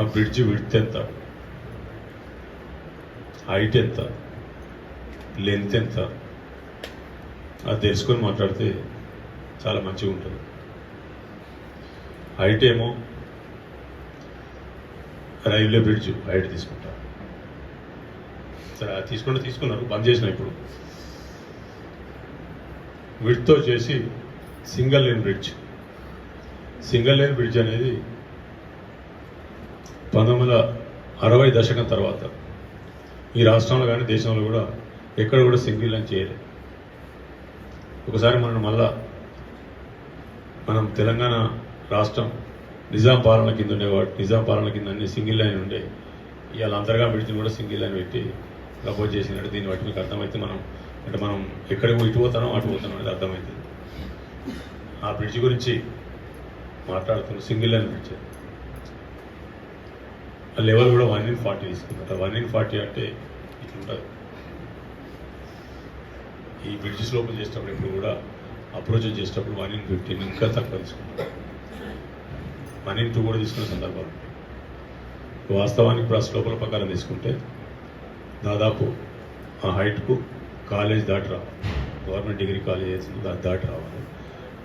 ఆ bridge width ఎంత height ఎంత? లెంత్ ఎంత? అది తెలుసుకొని మాట్లాడితే చాలా మంచిగా ఉంటుంది. హైట్ ఏమో? రైల్వే బ్రిడ్జ్ హైట్ తీసుకుంటా. సరే అది తీసుకుంటే తీసుకున్నారు బంద్ చేసిన ఇప్పుడు. విడ్తో చేసి single lane bridge. Single lane bridge అనేది పంతొమ్మిది వందల అరవై దశకం తర్వాత ఈ రాష్ట్రంలో కానీ దేశంలో కూడా ఎక్కడ కూడా సింగిల్ లైన్ చేయలేదు. ఒకసారి మనం మళ్ళా మనం తెలంగాణ రాష్ట్రం నిజాం పాలన కింద ఉండేవాడు నిజాం పాలన కింద అన్ని సింగిల్ లైన్ ఉండే ఇవాళ అంతర్గా బ్రిడ్జ్ని కూడా సింగిల్ లైన్ పెట్టి ప్రపోజ్ చేసినట్టు దీన్ని బట్టి మీకు అర్థమైతే మనం అంటే మనం ఎక్కడికి ఇటు పోతానో అటు పోతానో అనేది అర్థమవుతుంది ఆ బ్రిడ్జ్ గురించి మాట్లాడుతున్నాం సింగిల్ లైన్ బ్రిడ్జ్. లెవెల్ కూడా వన్ ఇన్ ఫార్టీ తీసుకుంటారు వన్ ఇన్ ఫార్టీ అంటే ఇట్లుంటుంది. ఈ బ్రిడ్జెస్ లోపల చేసేటప్పుడు ఇప్పుడు కూడా అప్రోచ్ చేసేటప్పుడు వన్ ఇన్ ఫిఫ్టీన్ ఇంకా తక్కువ తీసుకుంటారు వన్ ఇన్ టూ కూడా తీసుకునే సందర్భాలు వాస్తవానికి ఇప్పుడు లోపల ప్రకారం తీసుకుంటే దాదాపు ఆ హైట్కు కాలేజ్ దాటి రావాలి. గవర్నమెంట్ డిగ్రీ కాలేజ్ చేసింది దాన్ని దాటి రావాలి.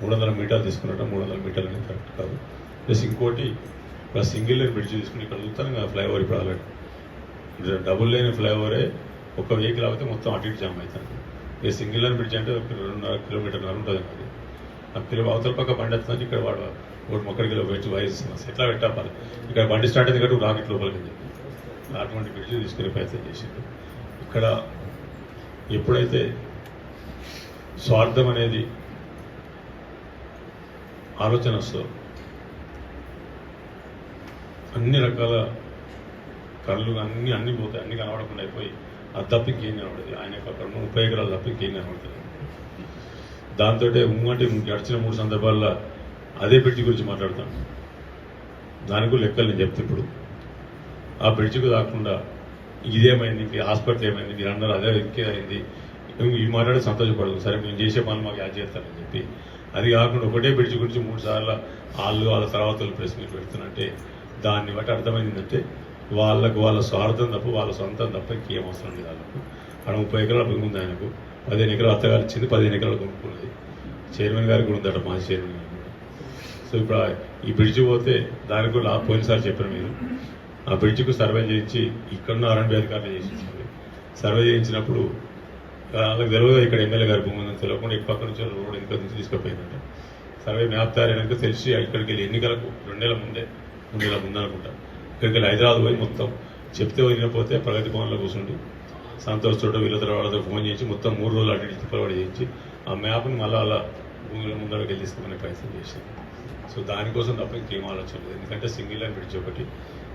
మూడు వందల మీటర్లు తీసుకున్నట్టు మూడు వందల మీటర్లు అనేది కరెక్ట్ కాదు. ప్లస్ ఇంకోటి ప్లస్ సింగిల్ లైన్ బ్రిడ్జ్ తీసుకుని ఇక్కడ చూస్తాను కదా ఫ్లైఓవర్ ఇప్పుడు ఆల్రెడీ. డబుల్ లైన్ ఫ్లైఓవరే ఒక వెహికల్ అయితే మొత్తం అటు ఇటు జామ్ అవుతుంది. ఇక సింగిల్ లైన్ బ్రిడ్జ్ అంటే ఒక రెండున్నర కిలోమీటర్ ఉంటుంది మరి. ఆ కిలో అవతల పక్క బండి వస్తుంది ఇక్కడ వాడు ఒకటి మొక్కడికి వచ్చి వైరస్ ఎట్లా పెట్టాలి? ఇక్కడ బండి స్టార్ట్ అయితే కాబట్టి రాకెట్ లోపలికి అని చెప్పి అటువంటి బ్రిడ్జ్ తీసుకునే ప్రయత్నం చేసింది ఇక్కడ ఎప్పుడైతే స్వార్థం అనేది ఆలోచన వస్తుందో అన్ని రకాల కళ్ళు అన్ని అన్ని పోతాయి అన్ని కనబడకుండా అయిపోయి అది తప్ప ఇంకేం కనబడదు. ఆయన యొక్క కర్మ ఉన్న ముప్పై ఎకరాలు తప్ప ఇంకేం కనబడుతుంది దాంతో అంటే గడిచిన మూడు సందర్భాల్లో అదే బ్రిడ్జ్ గురించి మాట్లాడతాం. దానికి కూడా లెక్కలు నేను చెప్తే ఇప్పుడు. ఆ బ్రిడ్జికి కాకుండా ఇదేమైంది ఇంక హాస్పిటల్ ఏమైంది మీరు అన్నారు అదే ఇంకేదైంది అయింది. ఈ మాట్లాడే సంతోషపడదు. సరే మేము చేసే పనులు మాకు యాడ్ చేస్తారని చెప్పి. అది కాకుండా ఒకటే బ్రిడ్జ్ గురించి మూడు సార్లు వాళ్ళు వాళ్ళ తర్వాత ప్రెస్ మీట్ పెడుతున్నట్టే దాన్ని బట్టి అర్థమైందంటే వాళ్ళకు వాళ్ళ స్వార్థం తప్ప వాళ్ళ సొంతం తప్ప ఇంకేం అవసరం లేదు వాళ్ళకు. అక్కడ ముప్పై ఎకరాల భూమి ఉంది ఆయనకు పదిహేను ఎకరాలు అత్తగారు ఇచ్చింది పదిహేను ఎకరాలు కొనుక్కున్నది. చైర్మన్ గారికి కూడా ఉందట మాజీ చైర్మన్ గారికి కూడా. సో ఇప్పుడు ఈ బ్రిడ్జ్ పోతే దానికి కూడా పోయినసారి చెప్పారు మీరు ఆ బ్రిడ్జ్కు సర్వే చేయించి ఇక్కడున్న ఆర్ఎండ్బి అధికారులు చేయించారు. సర్వే చేయించినప్పుడు వాళ్ళకి తెలియదు ఇక్కడ ఎమ్మెల్యే గారి భూమి ఉందని తెలియకుండా ఇటు పక్క నుంచి రోడ్ ఇంకొక నుంచి తీసుకుపోయిందంట. సర్వే మ్యాప్ తయారైనాక తెలిసి ఇక్కడికి వెళ్ళి ఎన్నికలకు రెండేళ్ళ ముందే ఉండేలా ఉందనుకుంటా. ఇక్కడికి హైదరాబాద్ పోయి మొత్తం చెప్తే పోయినపోతే ప్రగతి భవన్లో కూర్చుండి. సంతోష్ చోట వీళ్ళతో వాళ్ళతో ఫోన్ చేసి మొత్తం మూడు రోజులు అటు తిప్పలవాడు చేయించి ఆ మ్యాప్ని మళ్ళీ అలా భూమిలో ముందరకు వెళ్ళి ప్రయత్నం చేసింది సో దానికోసం తప్ప ఇంకేం ఆలోచన లేదు. ఎందుకంటే సింగిల్ లైన్ బ్రిడ్జ్ ఒకటి.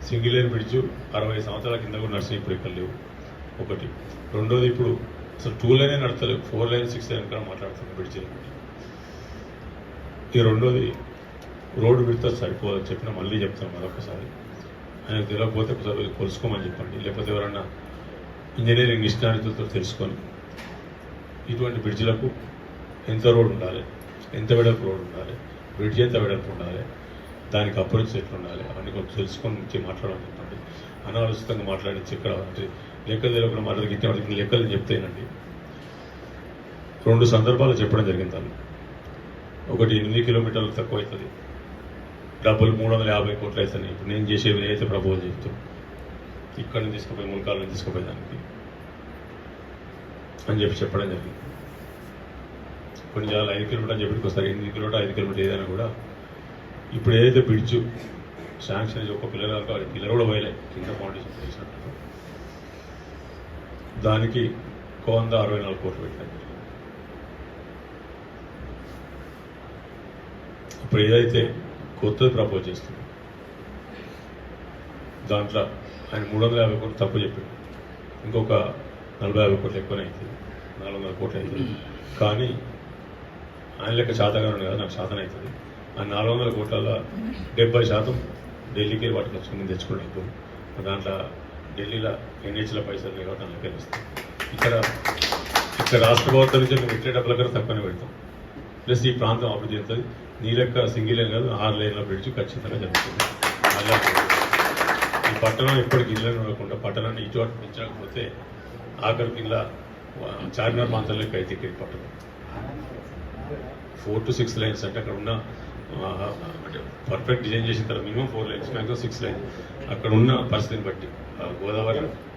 సింగిల్ లైన్ బ్రిడ్జ్ అరవై సంవత్సరాల కింద కూడా నడిచిన ఇప్పుడు ఇక్కడ లేవు. ఒకటి. రెండోది ఇప్పుడు అసలు టూ లైనే నడతలేవు. ఫోర్ లైన్ సిక్స్ లైన్ కూడా మాట్లాడుతుంది బ్రిడ్జ్. ఈ రెండోది రోడ్డు విడత సరిపోదని చెప్పిన మళ్ళీ చెప్తాను మరొకసారి. ఆయనకు తెలియకపోతే ఒకసారి కొలుసుకోమని చెప్పండి. లేకపోతే ఎవరన్నా ఇంజనీరింగ్ నిష్ణాతులతో తెలుసుకొని ఇటువంటి బ్రిడ్జ్లకు ఎంత రోడ్ ఉండాలి? ఎంత వెడల్పు రోడ్ ఉండాలి? బ్రిడ్జ్ ఎంత వెడల్పు ఉండాలి? దానికి అప్రోచ్ ఎట్లా ఉండాలి అవన్నీ కొంచెం తెలుసుకొని నుంచి మాట్లాడమని చెప్పండి. అనాలోచితంగా మాట్లాడించి ఇక్కడ అంటే లెక్కలు తెలియకుండా మాట్లాడి గిట్టే లెక్కలు చెప్తేనండి. రెండు సందర్భాలు చెప్పడం జరిగింది తను. ఒకటి ఎనిమిది కిలోమీటర్లు తక్కువ అవుతుంది డబ్బులు మూడు వందల యాభై కోట్లు అవుతున్నాయి ఇప్పుడు నేను చేసేవి ఏదైతే ప్రపోజ్ చేస్తూ ఇక్కడ నుంచి తీసుకుపోయి ములకాల నుంచి అని చెప్పి చెప్పడం జరిగింది. కొన్ని చాలా ఐదు కిలోమీటర్ అని చెప్పి వస్తారు ఎనిమిది కిలోమీటర్ ఐదు కిలోమీటర్ ఏదైనా కూడా ఇప్పుడు ఏదైతే బ్రిడ్జ్ శాంక్షన్ ఒక పిల్లలు కావాలి పిల్లలు కూడా పోయలే. కింద ఫౌండేషన్ చేసినట్టు దానికి ఒక వంద అరవై నాలుగు కోట్లు పెట్టారు ఇప్పుడు ఏదైతే కొత్తది ప్రపోజ్ చేస్తుంది. దాంట్లో ఆయన మూడు వందల యాభై కోట్లు తప్పు చెప్పాడు. ఇంకొక నలభై యాభై కోట్లు ఎక్కువనే అవుతుంది నాలుగు వందల కోట్లు అవుతుంది కానీ ఆయన లెక్క శాతంగా ఉండదు కదా నాకు శాతం అవుతుంది. ఆ నాలుగు వందల కోట్లలో డెబ్బై శాతం ఢిల్లీకి వాటికి వచ్చి తెచ్చుకోండి ఇప్పుడు. దాంట్లో ఢిల్లీలో ఎన్హెచ్ల పైసలు లేవు ఇస్తాం ఇక్కడ ఇక్కడ రాష్ట్ర ప్రభుత్వం నుంచి మేము పెట్టే డబ్బుల కన్నా తక్కువనే పెడతాం. ప్లస్ ఈ ప్రాంతం అభివృద్ధి చెందుతుంది. నీ సింగిల్ లైన్ కాదు ఆరు లైన్ల బ్రిడ్జ్ ఖచ్చితంగా జరుగుతుంది. అలా పట్టణం ఎప్పటికి ఇళ్ళని ఉండకుండా పట్టణాన్ని ఇటువంటి పెంచకపోతే ఆఖరికి ఇలా చార్మినార్ మాంతం అయితే ఇక్కడ పట్టణం. ఫోర్ టు సిక్స్ లైన్స్ అంటే అక్కడ ఉన్న అంటే పర్ఫెక్ట్ డిజైన్ చేసిన తర్వాత minimum four lines maximum six lines అక్కడ ఉన్న పరిస్థితిని బట్టి గోదావరి